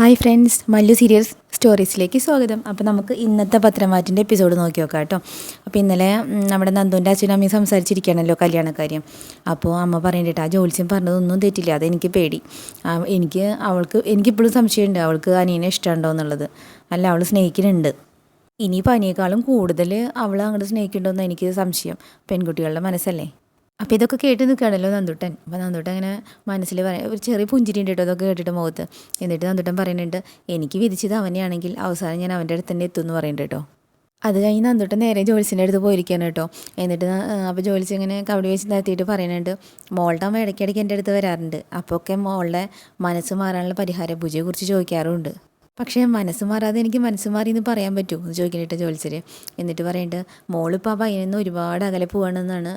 Hi friends Mallu serious സ്റ്റോറീസിലേക്ക് സ്വാഗതം. അപ്പോൾ നമുക്ക് ഇന്നത്തെ പത്രമാറ്റിന്റെ എപ്പിസോഡ് നോക്കി നോക്കാം കേട്ടോ. അപ്പോൾ ഇന്നലെ നമ്മുടെ നന്ദുവിന്റെ അച്ഛനും അമ്മയും സംസാരിച്ചിരിക്കുകയാണല്ലോ കല്യാണക്കാര്യം അപ്പോൾ അമ്മ പറയേണ്ടിട്ട് ആ ജോത്സ്യം പറഞ്ഞതൊന്നും തെറ്റില്ല അതെനിക്ക് പേടി. എനിക്ക് അവൾക്ക് എനിക്കിപ്പോഴും സംശയമുണ്ട് അവൾക്ക് അനിയനെ ഇഷ്ടമുണ്ടോ എന്നുള്ളത്. അല്ല അവൾ സ്നേഹിക്കുന്നുണ്ട്. ഇനിയിപ്പോൾ അനിയേക്കാളും കൂടുതൽ അവൾ അങ്ങോട്ട് സ്നേഹിക്കുന്നുണ്ടോ എന്ന് എനിക്ക് സംശയം. പെൺകുട്ടികളുടെ മനസ്സല്ലേ? അപ്പോൾ ഇതൊക്കെ കേട്ട് നിൽക്കുകയാണല്ലോ നന്ദുട്ടൻ. അപ്പോൾ നന്ദുട്ടൻ അങ്ങനെ മനസ്സിൽ പറയാം ഒരു ചെറിയ പുഞ്ചിരി ഉണ്ട് കേട്ടോ അതൊക്കെ കേട്ടിട്ട് മുഖത്ത്. എന്നിട്ട് നന്ദുട്ടൻ പറയുന്നുണ്ട് എനിക്ക് വിധിച്ചത് അവനെയാണെങ്കിൽ അവസാനം ഞാൻ അവന്റെ അടുത്ത് തന്നെ എത്തുമെന്ന് പറയുന്നുണ്ട് കേട്ടോ. അത് കഴിഞ്ഞ് നന്ദുട്ടൻ നേരെ ജോലിസിന്റെ അടുത്ത് പോയിരിക്കുകയാണ് കേട്ടോ. എന്നിട്ട് അപ്പോൾ ജോലിസ് ഇങ്ങനെ കവടി വെച്ച് നിർത്തിയിട്ട് പറയുന്നുണ്ട് മോളുടെ അമ്മ ഇടയ്ക്കിടയ്ക്ക് എന്റെ അടുത്ത് വരാറുണ്ട്. അപ്പോൾ ഒക്കെ മോളുടെ മനസ്സ് മാറാനുള്ള പരിഹാര പൂജയെക്കുറിച്ച് ചോദിക്കാറുണ്ട്. പക്ഷേ മനസ്സ് മാറാതെ എനിക്ക് മനസ്സ് മാറി എന്ന് പറയാൻ പറ്റുമോ എന്ന് ചോദിക്കണിട്ട് ജോലിസര് എന്നിട്ട് പറയുന്നുണ്ട് മോളിപ്പോൾ ആ പയ്യനിൽ നിന്ന് ഒരുപാട് അകലെ പോവാണെന്നാണ്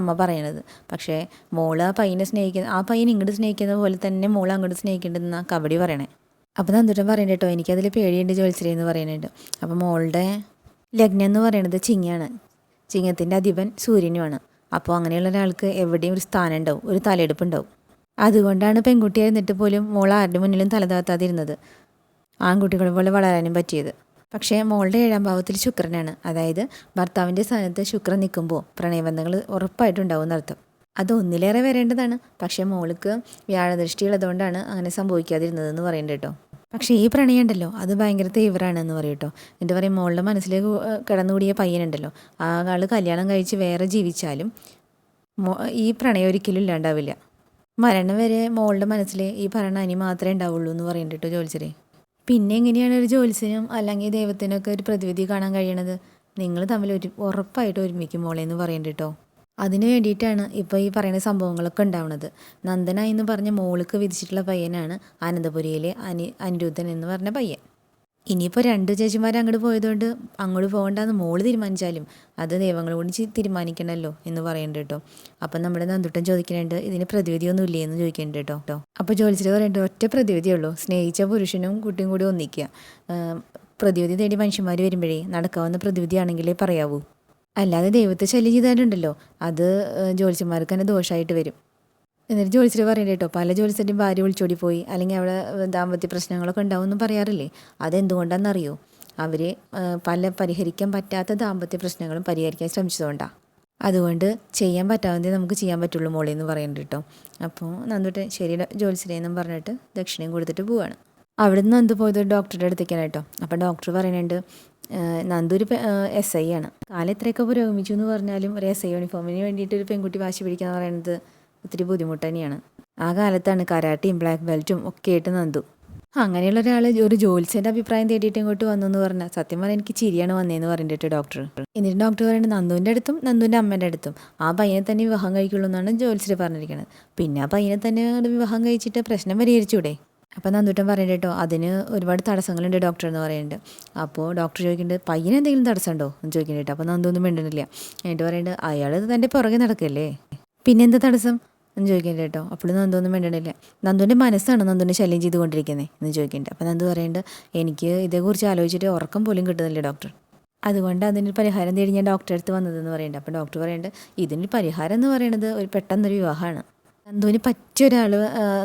അമ്മ പറയണത്. പക്ഷേ മോൾ ആ പയ്യനെ സ്നേഹിക്കുന്ന ആ പയ്യൻ ഇങ്ങോട്ട് സ്നേഹിക്കുന്ന പോലെ തന്നെ മോൾ അങ്ങോട്ട് സ്നേഹിക്കേണ്ടതെന്നാ കബഡി പറയണേ. അപ്പോൾ നന്ദുരം പറയണ്ട കേട്ടോ എനിക്കതിൽ പേടിയുണ്ട് ജോത്സരി എന്ന് പറയുന്നുണ്ട് അപ്പോൾ മോളുടെ ലഗ്നം എന്ന് പറയുന്നത് ചിങ്ങയാണ് ചിങ്ങത്തിന്റെ അധിപൻ സൂര്യനുമാണ്. അപ്പോൾ അങ്ങനെയുള്ള ഒരാൾക്ക് എവിടെയും ഒരു സ്ഥാനം ഉണ്ടാവും ഒരു തലയെടുപ്പ് ഉണ്ടാവും. അതുകൊണ്ടാണ് പെൺകുട്ടിയായിരുന്നിട്ട് പോലും മോൾ ആരുടെ മുന്നിലും തലതാത്താതിരുന്നത് ആൺകുട്ടികളെ പോലെ വളരാനും പറ്റിയത്. പക്ഷേ മോളുടെ ഏഴാം ഭാവത്തിൽ ശുക്രനാണ്. അതായത് ഭർത്താവിന്റെ സ്ഥാനത്ത് ശുക്രൻ നിൽക്കുമ്പോൾ പ്രണയബന്ധങ്ങൾ ഉറപ്പായിട്ടുണ്ടാവും എന്നർത്ഥം. അത് ഒന്നിലേറെ വരേണ്ടതാണ്. പക്ഷേ മോൾക്ക് വ്യാഴദൃഷ്ടിയുള്ളതുകൊണ്ടാണ് അങ്ങനെ സംഭവിക്കാതിരുന്നതെന്ന് പറയുന്നുണ്ട് കേട്ടോ. പക്ഷേ ഈ പ്രണയം ഉണ്ടല്ലോ. അത് ഭയങ്കര തീവ്രമാണെന്ന് പറയും കേട്ടോ. എന്നിട്ട് പറയും മോളുടെ മനസ്സിലേക്ക് കിടന്നുകൂടിയ പയ്യനുണ്ടല്ലോ. ആ ആൾ കല്യാണം കഴിച്ച് വേറെ ജീവിച്ചാലും ഈ പ്രണയം ഒരിക്കലും ഇല്ലാണ്ടാവില്ല. മരണം വരെ മോളുടെ മനസ്സിൽ ഈ പറയണ അനി മാത്രമേ ഉണ്ടാവുള്ളൂ എന്ന് പറയുന്നുണ്ട് കേട്ടോ ജോത്സരെ പിന്നെ എങ്ങനെയാണ് ഒരു ജോത്സ്യനും അല്ലെങ്കിൽ ദൈവത്തിനൊക്കെ ഒരു പ്രതിവിധി കാണാൻ കഴിയണത്? നിങ്ങൾ തമ്മിൽ ഒരു ഉറപ്പായിട്ട് ഒരുമിക്കും മോളെ എന്ന് പറയുന്നുണ്ട് കേട്ടോ അതിന് വേണ്ടിയിട്ടാണ് ഇപ്പോൾ ഈ പറയുന്ന സംഭവങ്ങളൊക്കെ ഉണ്ടാവുന്നത് നന്ദന എന്ന് പറഞ്ഞ മോൾക്ക് വിധിച്ചിട്ടുള്ള പയ്യനാണ് അനന്തപുരിയിലെ അനി അനിരുദ്ധൻ എന്ന് പറഞ്ഞ പയ്യൻ. ഇനിയിപ്പോൾ രണ്ട് ചേച്ചിമാർ അങ്ങോട്ട് പോയതുകൊണ്ട് അങ്ങോട്ട് പോകണ്ടെന്ന് മോൾ തീരുമാനിച്ചാലും അത് ദൈവങ്ങൾ കൂടി തീരുമാനിക്കണമല്ലോ എന്ന് പറയുന്നുണ്ട് കേട്ടോ. അപ്പം നമ്മുടെ നന്ദുട്ടൻ ചോദിക്കുന്നുണ്ട് ഇതിന് പ്രതിവിധിയൊന്നും ഇല്ലേ എന്ന് ചോദിക്കുന്നുണ്ട് കേട്ടോ. കേട്ടോ അപ്പോൾ ജോലിച്ചിട്ട് പറയുന്നുണ്ട് ഒറ്റ പ്രതിവിധിയേ ഉള്ളൂ സ്നേഹിച്ച പുരുഷനും കുട്ടിയും കൂടി ഒന്നിക്കുക. പ്രതിവിധി തേടി മനുഷ്യന്മാർ വരുമ്പോഴേ നടക്കാവുന്ന പ്രതിവിധിയാണെങ്കിലേ പറയാവൂ. അല്ലാതെ ദൈവത്തെ ശല്യം ചെയ്താലുണ്ടല്ലോ അത് ജോലിച്ചന്മാർക്ക് തന്നെ ദോഷമായിട്ട് വരും. എന്നിട്ട് ജോലിച്ചിട്ട് പറയണ്ട കേട്ടോ പല ജോലിച്ചന്റെയും ഭാര്യ വിളിച്ചോടി പോയി അല്ലെങ്കിൽ അവിടെ ദാമ്പത്യ പ്രശ്നങ്ങളൊക്കെ ഉണ്ടാവും എന്ന് പറയാറില്ലേ? അതെന്തുകൊണ്ടാണെന്നറിയോ? അവർ പല പരിഹരിക്കാൻ പറ്റാത്ത ദാമ്പത്യ പ്രശ്നങ്ങളും പരിഹരിക്കാൻ ശ്രമിച്ചതുകൊണ്ടാണ് അതുകൊണ്ട് ചെയ്യാൻ പറ്റാവുന്നതേ നമുക്ക് ചെയ്യാൻ പറ്റുള്ളൂ മോളി എന്ന് പറയുന്നുണ്ട് കേട്ടോ അപ്പോൾ നന്ദുട്ട് ശരി ജോലിച്ചിലേന്നും പറഞ്ഞിട്ട് ദക്ഷിണയും കൊടുത്തിട്ട് പോവാണ്. അവിടെ നിന്ന് നന്ദു പോയത് ഡോക്ടറുടെ അടുത്തേക്കാണ് കേട്ടോ അപ്പോൾ ഡോക്ടർ പറയുന്നുണ്ട് "ഏഹ് നന്ദു ഒരു എസ് ഐ ആണ്. കാലം എത്രയൊക്കെ പുരോഗമിച്ചു എന്ന് പറഞ്ഞാലും ഒരു എസ് ഐ യൂണിഫോമിന് വേണ്ടിയിട്ട് ഒരു പെൺകുട്ടി വാശി പിടിക്കുക എന്ന് പറയുന്നത് ഒത്തിരി ബുദ്ധിമുട്ട് തന്നെയാണ്. ആ കാലത്താണ് കരാട്ടിയും ബ്ലാക്ക് ബെൽറ്റും ഒക്കെ ആയിട്ട് നന്ദു. അങ്ങനെയുള്ള ഒരാൾ ഒരു ജോലിസിന്റെ അഭിപ്രായം തേടിയിട്ട് ഇങ്ങോട്ട് വന്നു എന്ന് പറഞ്ഞാൽ സത്യം പറഞ്ഞാൽ എനിക്ക് ചിരിയാണ് വന്നതെന്ന് പറഞ്ഞിട്ട് ഡോക്ടർ എന്നിട്ട് ഡോക്ടർ പറയുന്നത് നന്ദുവിന്റെ അടുത്തും നന്ദുവിന്റെ അമ്മേന്റെ അടുത്തും. ആ പയ്യനെ തന്നെ വിവാഹം കഴിക്കുള്ളൂ എന്നാണ് ജോലിസിൽ പറഞ്ഞിരിക്കുന്നത് പിന്നെ ആ പയ്യനെ തന്നെ വിവാഹം കഴിച്ചിട്ട് പ്രശ്നം പരിഹരിച്ചൂടെ? അപ്പോൾ നന്ദുട്ടൻ പറയുന്നത് കേട്ടോ അതിന് ഒരുപാട് തടസ്സങ്ങളുണ്ട് ഡോക്ടർ എന്ന് പറയുന്നുണ്ട് അപ്പോൾ ഡോക്ടർ ചോദിക്കുന്നുണ്ട് പയ്യന് എന്തെങ്കിലും തടസ്സമുണ്ടോ? എന്ന് ചോദിക്കുന്നുണ്ട് അപ്പോൾ നന്ദൊന്നും മിണ്ടുന്നില്ല എന്നിട്ട് പറയുന്നുണ്ട് അയാൾ തന്റെ പുറകെ നടക്കല്ലേ? പിന്നെന്താ തടസ്സം? എന്ന് ചോദിക്കണ്ട കേട്ടോ. അപ്പോൾ നന്ദൊന്നും വേണ്ടണില്ല നന്ദുവിന്റെ മനസ്സാണ് നന്ദുവിനെ ശല്യം ചെയ്തുകൊണ്ടിരിക്കുന്നത് എന്ന് ചോദിക്കണ്ട. അപ്പോൾ നന്ദു പറയുന്നുണ്ട് എനിക്ക് ഇതേക്കുറിച്ച് ആലോചിച്ചിട്ട് ഉറക്കം പോലും കിട്ടുന്നില്ല ഡോക്ടർ. അതുകൊണ്ട് അതിന് പരിഹാരം തേടി ഞാൻ ഡോക്ടറെ അടുത്ത് വന്നതെന്ന് പറയുന്നുണ്ട് അപ്പോൾ ഡോക്ടർ പറയുന്നുണ്ട് ഇതിന് പരിഹാരം എന്ന് പറയുന്നത് ഒരു പെട്ടെന്നൊരു വിവാഹമാണ്. നന്ദുവിന് പറ്റിയ ഒരാൾ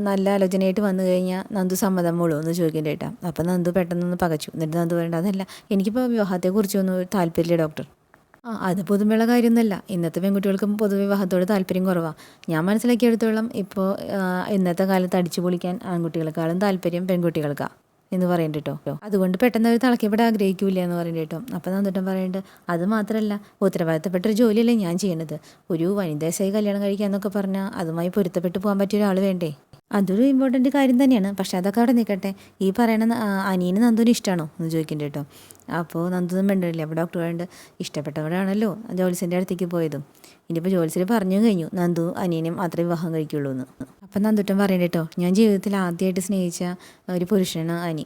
നല്ല ആലോചനയായിട്ട് വന്നു കഴിഞ്ഞാൽ നന്ദു സമ്മതം മുഴുവൻ എന്ന് ചോദിക്കേണ്ട കേട്ടാ. അപ്പം നന്ദു പെട്ടെന്നൊന്ന് പകച്ചു. എന്നിട്ട് നന്ദു പറയേണ്ട അതല്ല എനിക്കിപ്പോൾ വിവാഹത്തെക്കുറിച്ചൊന്നും താല്പര്യമില്ല ഡോക്ടർ. ആ അത് പുതുമയുള്ള കാര്യമൊന്നുമല്ല. ഇന്നത്തെ പെൺകുട്ടികൾക്ക് പൊതുവിവാഹത്തോട് താല്പര്യം കുറവാണ് ഞാൻ മനസ്സിലാക്കിയെടുത്തോളം ഇപ്പോൾ ഇന്നത്തെ കാലത്ത് അടിച്ചു പൊളിക്കാൻ ആൺകുട്ടികളെക്കാളും താല്പര്യം പെൺകുട്ടികൾക്കാണ് എന്ന് പറയുന്നുണ്ട് കേട്ടോ അതുകൊണ്ട് പെട്ടെന്ന് അവർ തിളക്കിപ്പെടാൻ ആഗ്രഹിക്കൂല എന്ന് പറയുന്നുണ്ട് കേട്ടോ ഞാൻ തൊട്ടും പറയുന്നുണ്ട് അത് മാത്രമല്ല ഉത്തരവാദിത്തപ്പെട്ട ഒരു ജോലിയല്ലേ ഞാൻ ചെയ്യണത്. ഒരു വനിതാശായി കല്യാണം കഴിക്കുക എന്നൊക്കെ പറഞ്ഞാൽ അതുമായി പൊരുത്തപ്പെട്ട് പോകാൻ പറ്റിയ ഒരാൾ വേണ്ടേ? അതൊരു ഇമ്പോർട്ടന്റ് കാര്യം തന്നെയാണ്. പക്ഷെ അതൊക്കെ അവിടെ നിൽക്കട്ടെ ഈ പറയണ അനിയന് നന്ദുവിന് ഇഷ്ടമാണോ എന്ന് ചോദിക്കേണ്ട കേട്ടോ അപ്പോൾ നന്ദുന്നും വേണ്ടല്ലേ അപ്പോൾ ഡോക്ടർ വേണ്ട ഇഷ്ടപ്പെട്ടവരാണല്ലോ ജോലിസിന്റെ അടുത്തേക്ക് പോയതും. ഇനിയിപ്പോൾ ജോലിസിൽ പറഞ്ഞു കഴിഞ്ഞു. നന്ദു അനിയനും മാത്രമേ വിവാഹം കഴിക്കുള്ളൂ എന്ന് അപ്പം നന്ദുട്ടൻ പറയണ്ട കേട്ടോ ഞാൻ ജീവിതത്തിൽ ആദ്യമായിട്ട് സ്നേഹിച്ച ഒരു പുരുഷനാണ് അനി.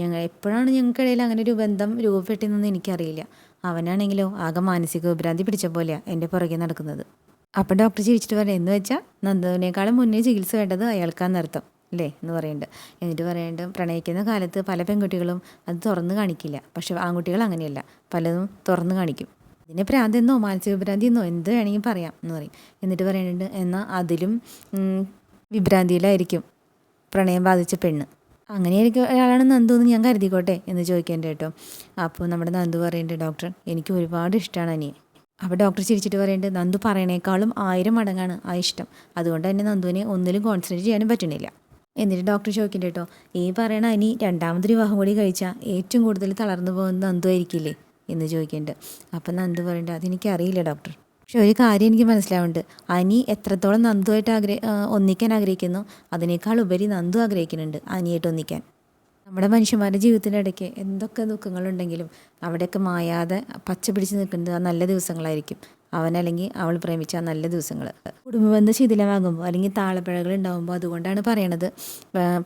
ഞങ്ങൾ എപ്പോഴാണ് ഞങ്ങൾക്കിടയിൽ അങ്ങനെ ഒരു ബന്ധം രൂപപ്പെട്ടതെന്ന് എനിക്കറിയില്ല. അവനാണെങ്കിലോ ആകെ മാനസിക വിഭ്രാന്തി പിടിച്ച പോലെയാണ് എന്റെ പുറകെ നടക്കുന്നത്. അപ്പം ഡോക്ടർ ചിരിച്ചിട്ട് പറയാം എന്ന് വെച്ചാൽ നന്ദുവിനേക്കാളും മുന്നേ ചികിത്സ വേണ്ടത് അയാൾക്കാന്നർത്ഥം അല്ലേ എന്ന് പറയുന്നുണ്ട് എന്നിട്ട് പറയുന്നുണ്ട് പ്രണയിക്കുന്ന കാലത്ത് പല പെൺകുട്ടികളും അത് തുറന്ന് കാണിക്കില്ല. പക്ഷെ ആൺകുട്ടികൾ അങ്ങനെയല്ല. പലതും തുറന്ന് കാണിക്കും. ഇതിനെ പ്രാന്തെന്നോ മാനസിക ഭ്രാന്തിയെന്നോ എന്ത് വേണമെങ്കിൽ പറയാം എന്ന് പറയും. എന്നിട്ട് പറയുന്നുണ്ട് എന്നാൽ അതിലും വിഭ്രാന്തിയിലായിരിക്കും. പ്രണയം ബാധിച്ച പെണ്ണ്. അങ്ങനെ എനിക്ക് ഒരാളാണ് നന്ദു എന്ന് ഞാൻ കരുതിക്കോട്ടെ? എന്ന് ചോദിക്കേണ്ട കേട്ടോ. അപ്പോൾ നമ്മുടെ നന്ദു പറയുന്നുണ്ട് ഡോക്ടർ എനിക്ക് ഒരുപാട് ഇഷ്ടമാണ് അനിയെ അപ്പോൾ ഡോക്ടർ ചിരിച്ചിട്ട് പറയുന്നുണ്ട് നന്ദു പറയണേക്കാളും ആയിരം മടങ്ങാണ് ആ ഇഷ്ടം. അതുകൊണ്ട് തന്നെ നന്ദുവിനെ ഒന്നിലും കോൺസെൻട്രേറ്റ് ചെയ്യാനും പറ്റുന്നില്ല. എന്നിട്ട് ഡോക്ടർ ചോദിക്കുന്നുണ്ട് കേട്ടോ ഈ പറയണ അനി രണ്ടാമതൊരു വിവാഹം കൂടി കഴിച്ചാൽ ഏറ്റവും കൂടുതൽ തളർന്നു പോകുന്ന നന്ദു ആയിരിക്കില്ലേ? എന്ന് ചോദിക്കുന്നുണ്ട് അപ്പം നന്ദു പറയണ്ട അതെനിക്കറിയില്ല ഡോക്ടർ പക്ഷെ ഒരു കാര്യം എനിക്ക് മനസ്സിലാവുന്നുണ്ട് അനി എത്രത്തോളം നന്ദുവായിട്ട് ആഗ്രഹ ഒന്നിക്കാൻ ആഗ്രഹിക്കുന്നു അതിനേക്കാൾ ഉപരി നന്ദു ആഗ്രഹിക്കുന്നുണ്ട് അനിയായിട്ട് ഒന്നിക്കാൻ. നമ്മുടെ മനുഷ്യന്മാരുടെ ജീവിതത്തിനിടയ്ക്ക് എന്തൊക്കെ ദുഃഖങ്ങളുണ്ടെങ്കിലും അവിടെയൊക്കെ മായാതെ പച്ച പിടിച്ച് നിൽക്കുന്നത് ആ നല്ല ദിവസങ്ങളായിരിക്കും. അവനല്ലെങ്കിൽ അവൾ പ്രേമിച്ച ആ നല്ല ദിവസങ്ങൾ. കുടുംബബന്ധം ശിഥിലമാകുമ്പോൾ അല്ലെങ്കിൽ താളപ്പിഴകൾ ഉണ്ടാകുമ്പോൾ അതുകൊണ്ടാണ് പറയണത്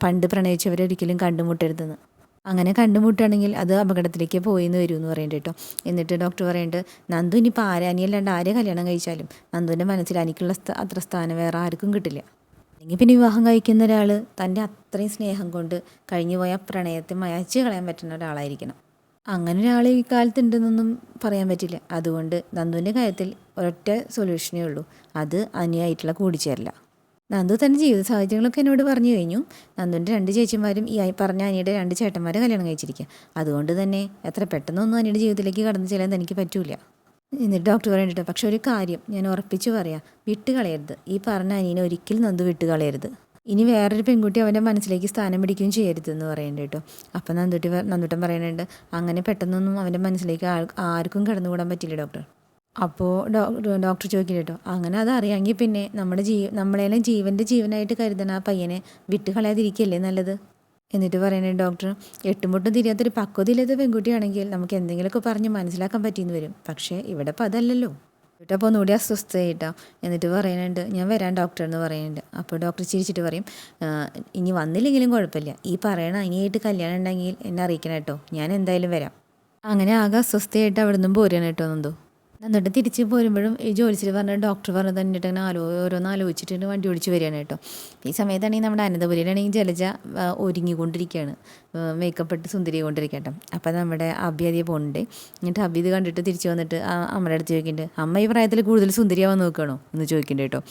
പണ്ട് പ്രണയിച്ചവരൊരിക്കലും കണ്ടുമുട്ടരുതെന്ന്. അങ്ങനെ കണ്ടുമുട്ടുകയാണെങ്കിൽ അത് അപകടത്തിലേക്ക് പോയി എന്ന് വരും എന്ന് പറയുന്നുണ്ട് കേട്ടോ. എന്നിട്ട് ഡോക്ടർ പറയുന്നുണ്ട് നന്ദു ഇനിയിപ്പോൾ ആരെ? ആരെ കല്യാണം കഴിച്ചാലും? നന്ദുവിന്റെ മനസ്സിൽ അനിക്കുള്ള സ്ഥ- അത്ര സ്ഥാനം വേറെ ആർക്കും കിട്ടില്ല. അല്ലെങ്കിൽ പിന്നെ വിവാഹം കഴിക്കുന്ന ഒരാൾ തന്റെ അത്രയും സ്നേഹം കൊണ്ട് കഴിഞ്ഞു പോയ പ്രണയത്തെ മയച്ചു കളയാൻ പറ്റുന്ന ഒരാളായിരിക്കണം. അങ്ങനെ ഒരാൾ ഈ കാലത്തുണ്ടെന്നൊന്നും പറയാൻ പറ്റില്ല. അതുകൊണ്ട് നന്ദുവിന്റെ കാര്യത്തിൽ ഒരൊറ്റ സൊല്യൂഷനേ ഉള്ളൂ. അത് അനിയായിട്ടുള്ള കൂടിച്ചേരല. നന്ദു തന്റെ ജീവിത സാഹചര്യങ്ങളൊക്കെ എന്നോട് പറഞ്ഞു കഴിഞ്ഞു. നന്ദുവിന്റെ രണ്ട് ചേച്ചിമാരും ഈ പറഞ്ഞ അനിയുടെ രണ്ട് ചേട്ടന്മാരെ കല്യാണം കഴിച്ചിരിക്കുക അതുകൊണ്ട് തന്നെ എത്ര പെട്ടെന്നൊന്നും അനിയുടെ ജീവിതത്തിലേക്ക് കടന്നു ചെല്ലാൻ എനിക്ക് പറ്റൂല. എന്നിട്ട് ഡോക്ടർ പറയുന്നുണ്ട് പക്ഷെ ഒരു കാര്യം ഞാൻ ഉറപ്പിച്ചു പറയാം വിട്ട് കളയരുത്. ഈ പറഞ്ഞ അനിയനെ ഒരിക്കലും നന്ദു വിട്ട് കളയരുത്. ഇനി വേറൊരു പെൺകുട്ടി അവന്റെ മനസ്സിലേക്ക് സ്ഥാനം പിടിക്കുകയും ചെയ്യരുത് എന്ന് പറയുന്നുണ്ട് കേട്ടോ. അപ്പം നന്ദുട്ടി നന്ദുട്ടൻ പറയുന്നുണ്ട് അങ്ങനെ പെട്ടെന്നൊന്നും അവന്റെ മനസ്സിലേക്ക് ആർക്കും കടന്നുകൂടാൻ പറ്റില്ല ഡോക്ടർ അപ്പോൾ ഡോക്ടർ ചോദിക്കില്ല കേട്ടോ അങ്ങനെ അത് അറിയാമെങ്കിൽ പിന്നെ നമ്മുടെ ജീ നമ്മളെല്ലാം ജീവന്റെ ജീവനായിട്ട് കരുതണ ആ പയ്യനെ വിട്ട് കളയാതിരിക്കല്ലേ നല്ലത്? എന്നിട്ട് പറയുന്നത് ഡോക്ടർ എട്ടുമുട്ടും തിരിയാത്തൊരു പക്വതയില്ലാത്ത പെൺകുട്ടിയാണെങ്കിൽ നമുക്ക് എന്തെങ്കിലുമൊക്കെ പറഞ്ഞ് മനസ്സിലാക്കാൻ പറ്റിയെന്ന് വരും. പക്ഷേ ഇവിടെ ഇപ്പോൾ അതല്ലല്ലോ. ഇവിടെ അപ്പോൾ ഒന്നുകൂടി അസ്വസ്ഥയായിട്ടാ എന്നിട്ട് പറയുന്നുണ്ട് ഞാൻ വരാൻ ഡോക്ടർ എന്ന് പറയുന്നുണ്ട് അപ്പോൾ ഡോക്ടർ ചിരിച്ചിട്ട് പറയും ഇനി വന്നില്ലെങ്കിലും കുഴപ്പമില്ല. ഈ പറയണ ഇനിയായിട്ട് കല്യാണം ഉണ്ടെങ്കിൽ എന്നെ അറിയിക്കണം കേട്ടോ. ഞാൻ എന്തായാലും വരാം. അങ്ങനെ ആകെ അസ്വസ്ഥയായിട്ട് അവിടെ നിന്നും പോരുകയാണ് കേട്ടോ നന്ദു. എന്നിട്ട് തിരിച്ച് പോരുമ്പോഴും ഈ ജോലിച്ചിട്ട് പറഞ്ഞ ഡോക്ടർ പറഞ്ഞത് തന്നിട്ട് ഇങ്ങനെ ആലോ ഓരോന്ന് ആലോചിച്ചിട്ട് വണ്ടി ഓടിച്ച് വരികയാണ് കേട്ടോ. ഈ സമയത്താണെങ്കിൽ നമ്മുടെ അനന്തപുരിയിലാണെങ്കിൽ ജലജ ഒരുങ്ങിക്കൊണ്ടിരിക്കുകയാണ് മേക്കപ്പ് ഇട്ട് സുന്ദരി കൊണ്ടിരിക്കട്ടെ അപ്പം നമ്മുടെ അബി അതിയെ പോകുന്നുണ്ട് എന്നിട്ട് അബി ഇത് കണ്ടിട്ട് തിരിച്ച് വന്നിട്ട് അമ്മയുടെ അടുത്ത് ചോദിക്കുന്നുണ്ട് അമ്മ ഈ പ്രായത്തിൽ കൂടുതൽ സുന്ദരിയാവാൻ നോക്കുകയാണോ എന്ന് ചോദിക്കുന്നുണ്ട് കേട്ടോ.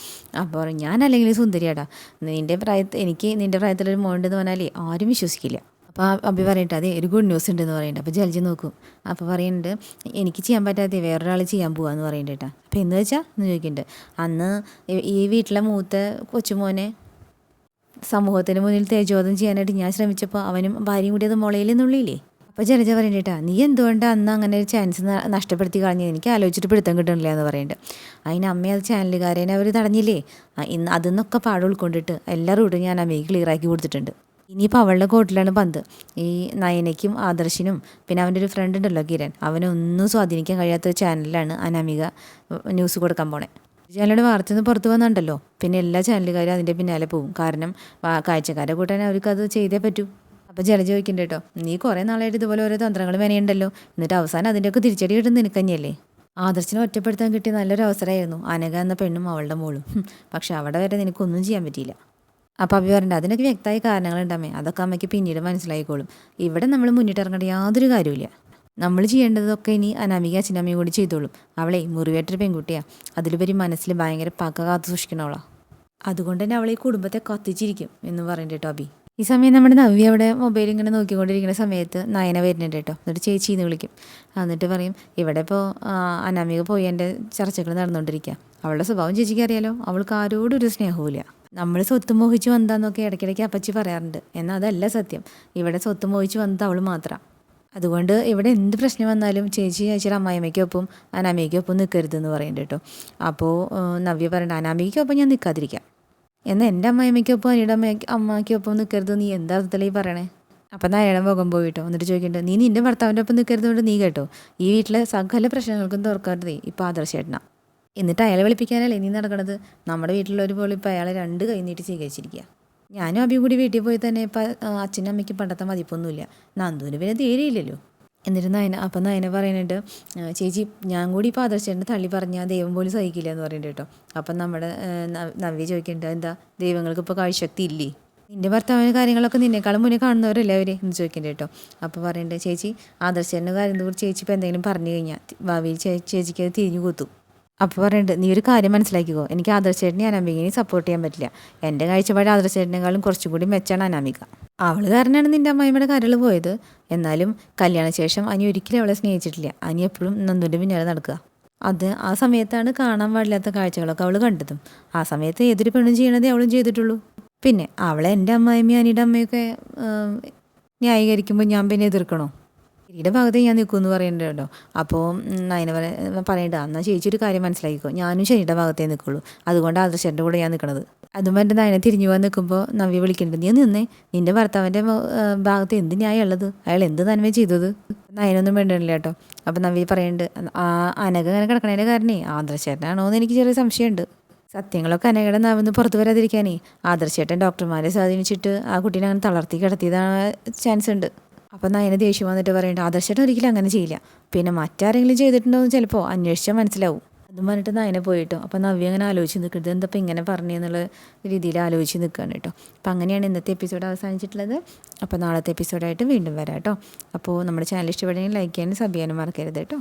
അപ്പോൾ പറയും ഞാനല്ലെങ്കിൽ സുന്ദരിയാടാ. നിന്റെ പ്രായത്തിൽ എനിക്ക് നിന്റെ പ്രായത്തിലൊരു മോണ്ടെന്ന് പറഞ്ഞാൽ ആരും വിശ്വസിക്കില്ല. അപ്പോൾ ആ അഭി പറയട്ടെ അതെ ഒരു ഗുഡ് ന്യൂസ് ഉണ്ടെന്ന് പറയുന്നുണ്ട് അപ്പോൾ ജലജി നോക്കും. അപ്പോൾ പറയുന്നുണ്ട് എനിക്ക് ചെയ്യാൻ പറ്റാതെ വേറൊരാൾ ചെയ്യാൻ പോവാന്ന് പറയുന്നുണ്ട് കേട്ടോ അപ്പോൾ എന്ന് വെച്ചാൽ എന്ന് ചോദിക്കുന്നുണ്ട് അന്ന് ഈ- വീട്ടിലെ മൂത്ത കൊച്ചുമോനെ സമൂഹത്തിന് മുന്നിൽ തേജോധം ചെയ്യാനായിട്ട് ഞാൻ ശ്രമിച്ചപ്പോൾ അവനും ഭാര്യയും കൂടി അത് മുളയിലെന്നുള്ളില്ലേ അപ്പോൾ ജലജ പറയുന്നുണ്ട് കേട്ടോ നീ എന്തുകൊണ്ടാണ് അന്ന് അങ്ങനെ ഒരു ചാൻസ് നഷ്ടപ്പെടുത്തി കളഞ്ഞത്? എനിക്ക് ആലോചിച്ചിട്ട് പിടുത്തം കിട്ടണില്ല എന്ന് പറയുന്നുണ്ട് അതിന് അമ്മ അത് ചാനലുകാരനെ അവർ തടഞ്ഞില്ലേ? ഇന്ന് അതിന്നൊക്കെ പാട് ഉൾക്കൊണ്ടിട്ട് എല്ലാ റൂട്ടും ഞാൻ അമ്മയ്ക്ക് ക്ലിയറാക്കി കൊടുത്തിട്ടുണ്ട്. ഇനിയിപ്പോൾ അവളുടെ കോട്ടിലാണ് പന്ത്. ഈ നയനയ്ക്കും ആദർശിനും പിന്നെ അവന്റെ ഒരു ഫ്രണ്ട് ഉണ്ടല്ലോ കിരൺ. അവനൊന്നും സ്വാധീനിക്കാൻ കഴിയാത്ത ഒരു ചാനലിലാണ് അനാമിക ന്യൂസ് കൊടുക്കാൻ പോണേ. ചാനലിന്റെ വാർത്ത നിന്ന് പുറത്ത് വന്നിട്ടുണ്ടല്ലോ പിന്നെ എല്ലാ ചാനലുകാരും അതിന്റെ പിന്നാലെ പോകും കാരണം കാഴ്ചക്കാരെ കൂട്ടാൻ അവർക്കത് ചെയ്തേ പറ്റൂ. അപ്പോൾ ജല ചോദിക്കണ്ട കേട്ടോ നീ കുറേ നാളായിട്ട് ഇതുപോലെ ഓരോ തന്ത്രങ്ങൾ മെനയുണ്ടല്ലോ എന്നിട്ട് അവസാനം അതിന്റെയൊക്കെ തിരിച്ചടി കിട്ടുന്ന നിനക്കന്നെയല്ലേ ആദർശിനെ ഒറ്റപ്പെടുത്താൻ കിട്ടിയ നല്ലൊരു അവസരമായിരുന്നു. അനഘ എന്ന പെണ്ണും അവളുടെ മോളും. പക്ഷെ അവിടെ വരെ നിനക്കൊന്നും ചെയ്യാൻ പറ്റിയില്ല. അപ്പോൾ അഭി പറഞ്ഞിട്ട് അതിനൊക്കെ വ്യക്തമായ കാരണങ്ങളുണ്ടാമേ അതൊക്കെ അമ്മയ്ക്ക് പിന്നീട് മനസ്സിലായിക്കോളും. ഇവിടെ നമ്മൾ മുന്നിട്ടിറങ്ങേണ്ട യാതൊരു കാര്യമില്ല നമ്മൾ ചെയ്യേണ്ടതൊക്കെ ഇനി അനാമിക അച്ഛനമ്മയും കൂടി ചെയ്തോളും. അവളെ മുറിവേറ്റൊരു പെൺകുട്ടിയാണ് അതിലുപരി മനസ്സിൽ ഭയങ്കര പക്ക കാത്തു സൂക്ഷിക്കണവളാ അതുകൊണ്ട് തന്നെ അവളെ ഈ കുടുംബത്തെ കത്തിച്ചിരിക്കും എന്ന് പറയുന്നുണ്ട് കേട്ടോ അബി ഈ സമയം നമ്മുടെ നവ്യ അവിടെ മൊബൈൽ ഇങ്ങനെ നോക്കിക്കൊണ്ടിരിക്കുന്ന സമയത്ത് നയന വരുന്നുണ്ട് കേട്ടോ. എന്നിട്ട് ചേച്ചി എന്ന് വിളിക്കും. എന്നിട്ട് പറയും ഇവിടെ ഇപ്പോൾ അനാമിക പോയി എന്റെ ചർച്ചകൾ നടന്നുകൊണ്ടിരിക്കുക അവളുടെ സ്വഭാവം ചേച്ചിക്ക് അറിയാലോ. അവൾക്ക് ആരോടും ഒരു സ്നേഹവുമില്ല. നമ്മൾ സ്വത്ത് മോഹിച്ച് വന്നതാന്നൊക്കെ ഇടയ്ക്കിടയ്ക്ക് അപ്പച്ചി പറയാറുണ്ട്. എന്നാൽ അതല്ല സത്യം. ഇവിടെ സ്വത്ത് മോഹിച്ച് വന്നത് അവൾ മാത്രം. അതുകൊണ്ട് ഇവിടെ എന്ത് പ്രശ്നം വന്നാലും ചേച്ചി ചേച്ചിയുടെ അമ്മായിമ്മയ്ക്കൊപ്പം അനാമികയ്ക്കൊപ്പം നിൽക്കരുതെന്ന് പറയുന്നുണ്ട് കേട്ടോ. അപ്പോൾ നവ്യ പറയണ്ട അനാമികയ്ക്കൊപ്പം ഞാൻ നിൽക്കാതിരിക്കാം എന്നാൽ എന്റെ അമ്മായിമ്മയ്ക്കൊപ്പം അനിയുടെ അമ്മയ്ക്ക് അമ്മയ്ക്കൊപ്പം നിൽക്കരുത് നീ എന്താ അർത്ഥത്തിലേ പറയണേ? അപ്പം നായയുടെ മുഖം പോയിട്ടോ എന്നിട്ട് ചോദിക്കേണ്ടത് നീ നിന്റെ ഭർത്താവിന്റെ ഒപ്പം നിൽക്കരുതുകൊണ്ട് നീ കേട്ടോ? ഈ വീട്ടിലെ സകല പ്രശ്നങ്ങൾക്കും തുറക്കാത്തതേ ഇപ്പോൾ ആദർശേട്ടനാ. എന്നിട്ട് അയാളെ വിളിപ്പിക്കാനല്ലേ നീ നടക്കണത്? നമ്മുടെ വീട്ടിലൊരു പോലും ഇപ്പോൾ അയാളെ രണ്ട് കൈ നീട്ടി സ്വീകരിച്ചിരിക്കുക ഞാനും അബി കൂടി വീട്ടിൽ പോയി തന്നെ ഇപ്പം അച്ഛനും അമ്മയ്ക്ക് പണ്ടത്തെ മതിപ്പൊന്നുമില്ല. നന്ദുവിന് പിന്നെ തീരെയില്ലല്ലോ എന്നിട്ട് നയന അപ്പം നയന പറയുന്നുണ്ട് ചേച്ചി ഞാൻ കൂടി ഇപ്പോൾ ആദർശേട്ടനെ തള്ളി പറഞ്ഞാൽ ദൈവം പോലും സഹിക്കില്ല എന്ന് പറയുന്നുണ്ട് കേട്ടോ. അപ്പം നമ്മുടെ നവ്യ ചോദിക്കുന്നുണ്ട് എന്താ ദൈവങ്ങൾക്ക് ഇപ്പോൾ കാഴ്ചശക്തി ഇല്ലേ? നിന്റെ ഭർത്താവിന്റെ കാര്യങ്ങളൊക്കെ നിന്നേക്കാളും മുന്നേ കാണുന്നവരല്ലേ അവർ എന്ന് ചോദിക്കുന്നുണ്ട് കേട്ടോ. അപ്പോൾ പറയുന്നുണ്ട് ചേച്ചി ആദർശേട്ടന്റെ കാര്യം കുറിച്ച് ചേച്ചി ഇപ്പോൾ എന്തെങ്കിലും പറഞ്ഞു കഴിഞ്ഞാൽ ഭാവിയിൽ ചേച്ചിക്ക് അത് തിരിഞ്ഞു കുത്തും. അപ്പോൾ പറയുന്നുണ്ട് നീ ഒരു കാര്യം മനസ്സിലാക്കിക്കോ. എനിക്ക് ആദർശേട്ടനെ അനാമികനെ സപ്പോർട്ട് ചെയ്യാൻ പറ്റില്ല. എന്റെ കാഴ്ചപ്പാട് ആദർശേട്ടനേക്കാളും കുറച്ചും കൂടി മെച്ചാണ് അനാമിക. അവൾ കാരണമാണ് നിന്റെ അമ്മായിമ്മയുടെ കരൾ പോയത്. എന്നാലും കല്യാണശേഷം അനി ഒരിക്കലും അവളെ സ്നേഹിച്ചിട്ടില്ല. അനി എപ്പോഴും നന്ദുന്റെ പിന്നാലെ നടക്കുക. അത് ആ സമയത്താണ് കാണാൻ പാടില്ലാത്ത കാഴ്ചകളൊക്കെ അവൾ കണ്ടതും. ആ സമയത്ത് ഏതൊരു പെണ്ണും ചെയ്യണതേ അവളും ചെയ്തിട്ടുള്ളൂ. പിന്നെ അവളെ എന്റെ അമ്മായിമ്മയും അനിയുടെ അമ്മയൊക്കെ ന്യായീകരിക്കുമ്പോൾ ഞാൻ പിന്നെ എതിർക്കണോ? ശരിയുടെ ഭാഗത്ത് ഞാൻ നിൽക്കുമെന്ന് പറയുന്നുണ്ടല്ലോ അപ്പോൾ അതിനെ പറയണ്ട. എന്നാൽ ചേച്ചി ഒരു കാര്യം മനസ്സിലാക്കിക്കോ. ഞാനും ശരിയുടെ ഭാഗത്തേ നിൽക്കുള്ളൂ. അതുകൊണ്ട് ആദർശന്റെ കൂടെ ഞാൻ നിൽക്കണത്. അതും എന്റെ നയനെ തിരിഞ്ഞു പോകാൻ നിൽക്കുമ്പോൾ നവ്യ വിളിക്കുന്നുണ്ട്. നീ നിന്നേ. നിന്റെ ഭർത്താവിന്റെ ഭാഗത്ത് എന്ത് ന്യായമുള്ളത്? അയാൾ എന്ത് നന്മ ചെയ്തത്? നയനൊന്നും വേണ്ടില്ല കേട്ടോ. അപ്പം നവ്യ പറയുന്നുണ്ട് ആ അനക അങ്ങനെ കിടക്കണതിന്റെ കാരണേ ആദർശേട്ടനാണോ എന്ന് എനിക്ക് ചെറിയ സംശയമുണ്ട്. സത്യങ്ങളൊക്കെ അനകയുടെ നാവിന്ന് പുറത്തു വരാതിരിക്കാനേ ആദർശേട്ടൻ ഡോക്ടർമാരെ സ്വാധീനിച്ചിട്ട് ആ കുട്ടീനെ അങ്ങനെ തളർത്തി കിടത്തിയതാണ് ചാൻസ് ഉണ്ട് അപ്പം നയന ദേഷ്യം വന്നിട്ട് പറയേണ്ട ആദർശേട്ടൻ ഒരിക്കലും അങ്ങനെ ചെയ്യില്ല. പിന്നെ മറ്റാരെങ്കിലും ചെയ്തിട്ടുണ്ടോ എന്ന് ചിലപ്പോൾ അന്വേഷിച്ചാൽ മനസ്സിലാവും. അതും പറഞ്ഞിട്ട് നയന പോയിട്ടോ. അപ്പം നവ്യ അങ്ങനെ ആലോചിച്ച് നിൽക്കരുത് എന്തപ്പോൾ ഇങ്ങനെ പറഞ്ഞെന്നുള്ള രീതിയിൽ ആലോചിച്ച് നിൽക്കുകയാണ് കേട്ടോ. അപ്പം അങ്ങനെയാണ് ഇന്നത്തെ എപ്പിസോഡ് അവസാനിച്ചിട്ടുള്ളത്. അപ്പോൾ നാളത്തെ എപ്പിസോഡായിട്ട് വീണ്ടും വരാം കേട്ടോ. അപ്പോൾ നമ്മുടെ ചാനൽ ഇഷ്ടപ്പെടുകയും ലൈക്ക് ചെയ്യാനും സബ് ചെയ്യാനും മറക്കരുത് കേട്ടോ.